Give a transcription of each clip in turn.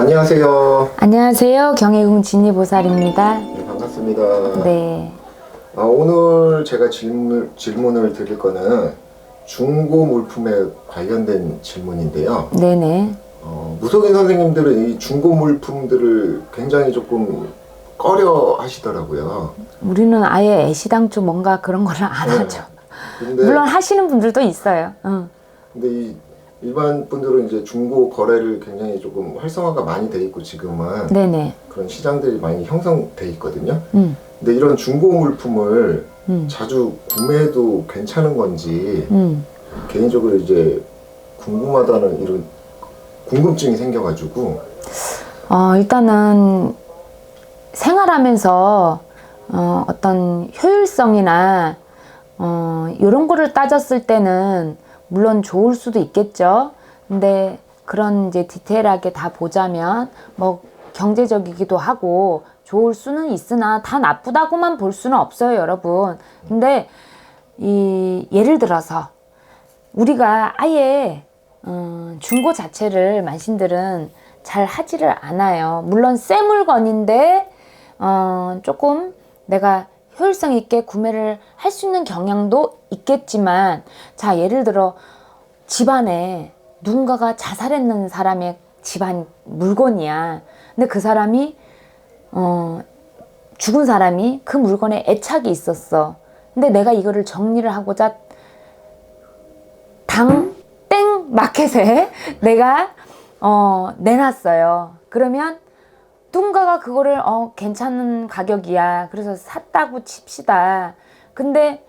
안녕하세요. 안녕하세요. 경혜궁 진희보살입니다. 네, 반갑습니다. 네. 아, 오늘 제가 질문, 질문을 드릴 거는 중고 물품에 관련된 질문인데요. 네네. 어, 무속인 선생님들은 이 중고 물품들을 굉장히 조금 꺼려 하시더라고요. 우리는 아예 애시당초 뭔가 그런 거를 안 네. 하죠. 근데, 물론 하시는 분들도 있어요. 응. 근데 이 일반 분들은 이제 중고 거래를 굉장히 조금 활성화가 많이 돼 있고 지금은 네네. 그런 시장들이 많이 형성돼 있거든요. 음, 근데 이런 중고 물품을 음, 자주 구매해도 괜찮은 건지 음. 개인적으로 이제 궁금하다는 이런 궁금증이 생겨가지고 어, 일단은 생활하면서 어, 어떤 효율성이나 어, 이런 거를 따졌을 때는 물론 좋을 수도 있겠죠. 근데 그런 이제 디테일하게 다 보자면 뭐 경제적이기도 하고 좋을 수는 있으나 다 나쁘다고만 볼 수는 없어요, 여러분. 근데 이 예를 들어서 우리가 아예 음, 중고 자체를 만신들은 잘 하지를 않아요. 물론 새 물건인데 어, 조금 내가 효율성 있게 구매를 할 수 있는 경향도 있겠지만 자 예를 들어 집안에 누군가가 자살했는 사람의 집안 물건이야. 근데 그 사람이 어, 죽은 사람이 그 물건에 애착이 있었어. 근데 내가 이거를 정리를 하고자 당 땡 마켓에 내가 어, 내놨어요. 그러면 누군가가 그거를 어, 괜찮은 가격이야. 그래서 샀다고 칩시다. 근데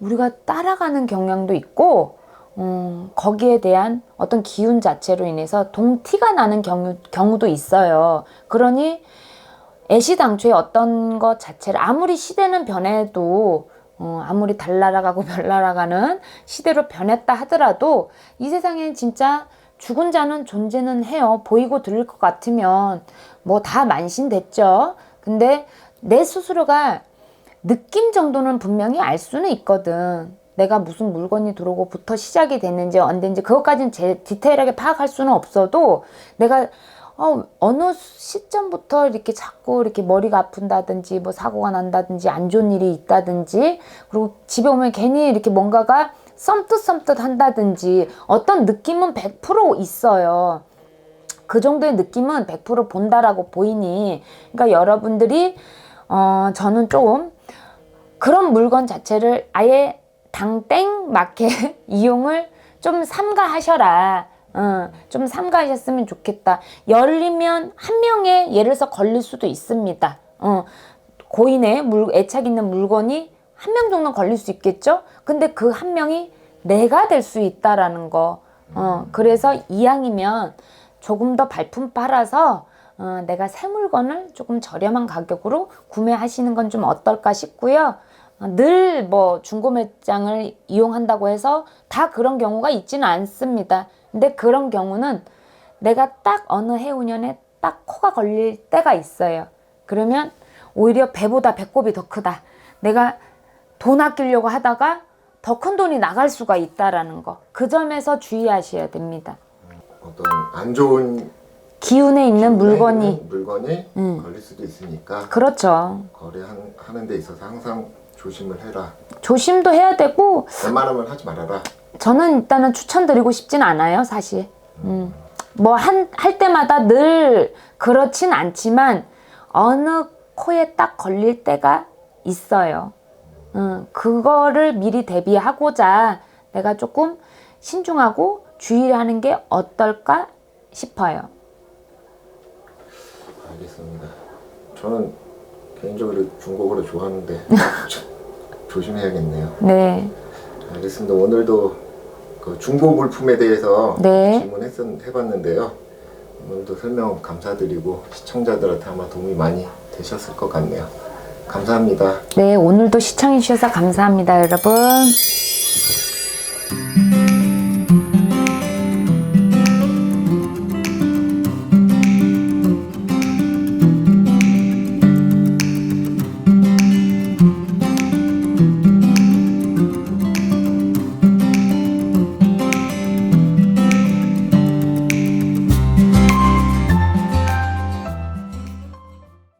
우리가 따라가는 경향도 있고 음, 거기에 대한 어떤 기운 자체로 인해서 동티가 나는 경우, 경우도 있어요. 그러니 애시당초에 어떤 것 자체를 아무리 시대는 변해도 어, 아무리 달 날아가고 별 날아가는 시대로 변했다 하더라도 이 세상엔 진짜 죽은 자는 존재는 해요. 보이고 들릴 것 같으면 뭐 다 만신됐죠. 근데 내 스스로가 느낌 정도는 분명히 알 수는 있거든. 내가 무슨 물건이 들어오고부터 시작이 됐는지 언제인지 그것까지는 제 디테일하게 파악할 수는 없어도 내가 어, 어느 시점부터 이렇게 자꾸 이렇게 머리가 아픈다든지 뭐 사고가 난다든지 안 좋은 일이 있다든지 그리고 집에 오면 괜히 이렇게 뭔가가 썸뜻썸뜻 한다든지 어떤 느낌은 100% 있어요. 그 정도의 느낌은 100% 본다라고 보이니 그러니까 여러분들이 어 저는 좀 그런 물건 자체를 아예 당땡 마켓 이용을 좀 삼가하셔라. 어, 좀 삼가하셨으면 좋겠다. 열리면 한 명의 예를 들어서 걸릴 수도 있습니다. 어, 고인의 물, 애착 있는 물건이 한 명 정도 는 걸릴 수 있겠죠? 근데 그 한 명이 내가 될 수 있다라는 거. 어, 그래서 이왕이면 조금 더 발품 팔아서 어, 내가 새 물건을 조금 저렴한 가격으로 구매하시는 건 좀 어떨까 싶고요. 늘 뭐 중고 매장을 이용한다고 해서 다 그런 경우가 있지는 않습니다. 근데 그런 경우는 내가 딱 어느 해운년에 딱 코가 걸릴 때가 있어요. 그러면 오히려 배보다 배꼽이 더 크다. 내가 돈 아끼려고 하다가 더 큰 돈이 나갈 수가 있다라는 거. 그 점에서 주의하셔야 됩니다. 어떤 안 좋은 기운에 있는 물건이 있는 물건이 음. 걸릴 수도 있으니까 그렇죠. 거래하는 데 있어서 항상 조심을 해라. 조심도 해야 되고 웬만하면 하지 말아라. 저는 일단은 추천드리고 싶진 않아요, 사실. 음. 뭐, 한, 할 때마다 늘 그렇진 않지만, 어느 코에 딱 걸릴 때가 있어요. 음, 그거를 미리 대비하고자 내가 조금 신중하고 주의를 하는 게 어떨까 싶어요. 알겠습니다. 저는 개인적으로 중국어를 좋아하는데 조- 조심해야겠네요. 네. 알겠습니다. 오늘도 그 중고 물품에 대해서 네. 질문해봤는데요. 오늘도 설명 감사드리고 시청자들한테 아마 도움이 많이 되셨을 것 같네요. 감사합니다. 네, 오늘도 시청해주셔서 감사합니다, 여러분.